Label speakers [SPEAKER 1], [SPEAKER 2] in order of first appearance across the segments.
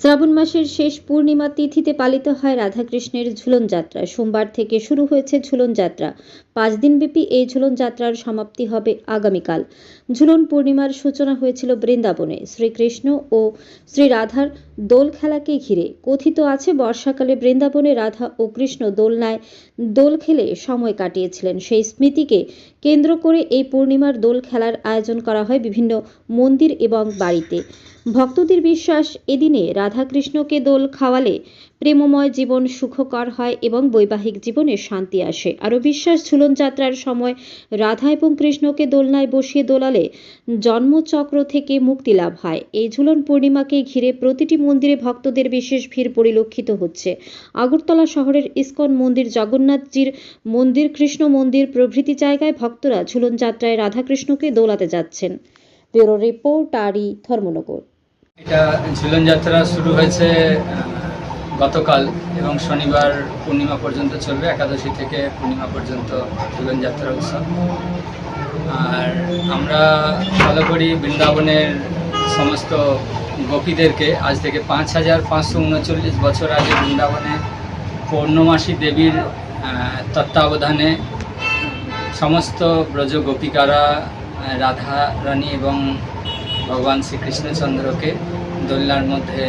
[SPEAKER 1] শ্রাবণ মাসের শেষ পূর্ণিমা তিথিতে পালিত হয় রাধাকৃষ্ণের ঝুলন যাত্রা। সোমবার থেকে শুরু হয়েছে ঝুলন যাত্রা। পাঁচ দিনব্যাপী এই ঝুলন যাত্রার সমাপ্তি হবে আগামীকাল। ঝুলন পূর্ণিমার সূচনা হয়েছিল বৃন্দাবনে। শ্রীকৃষ্ণ ও শ্রী রাধার দোল খেলাকে ঘিরে কথিত আছে, বর্ষাকালে বৃন্দাবনে রাধা ও কৃষ্ণ দোলনায় দোল খেলে সময় কাটিয়েছিলেন। সেই স্মৃতিকে কেন্দ্র করে এই পূর্ণিমার দোল খেলার আয়োজন করা হয় বিভিন্ন মন্দির এবং বাড়িতে। ভক্তদের বিশ্বাস, এদিনে রাধাকৃষ্ণকে দোল খাওয়ালে প্রেমময় জীবন সুখকর হয় এবং বৈবাহিক জীবনে শান্তি আসে। আরও বিশ্বাস, ঝুলন যাত্রার সময় রাধা এবং কৃষ্ণকে দোলনায় বসিয়ে দোলালে জন্মচক্র থেকে মুক্তি লাভ হয়। এই ঝুলন পূর্ণিমাকে ঘিরে প্রতিটি মন্দিরে ভক্তদের বিশেষ ভিড় পরিলক্ষিত হচ্ছে। আগরতলা শহরের ইসকন মন্দির, জগন্নাথজির মন্দির, কৃষ্ণ মন্দির প্রভৃতি জায়গায় ভক্তরা ঝুলন যাত্রায় রাধাকৃষ্ণকে দোলাতে যাচ্ছেন। ব্যুরো রিপোর্ট, আরই ধর্মনগর।
[SPEAKER 2] এটা ঝুলন যাত্রা শুরু হয়েছে গতকাল এবং শনিবার পূর্ণিমা পর্যন্ত চলবে, একাদশী থেকে পূর্ণিমা পর্যন্ত ঝুলন যাত্রা উৎসব। আর আমরা ফলো করি বৃন্দাবনের সমস্ত গোপীদেরকে আজ থেকে পাঁচ হাজার পাঁচশো উনচল্লিশ বছর আগে বৃন্দাবনে পূর্ণমাসী দেবীর তত্ত্বাবধানে সমস্ত ব্রজ গোপিকারা রাধা, রানী এবং ভগবান শ্রীকৃষ্ণচন্দ্রকে দোলনার মধ্যে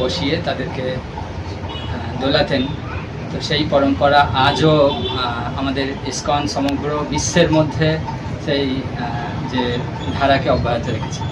[SPEAKER 2] বসিয়ে তাদেরকে দোলাতেন। তো সেই পরম্পরা আজও আমাদের ইস্কন সমগ্র বিশ্বের মধ্যে সেই যে ধারাকে অব্যাহত রেখেছে।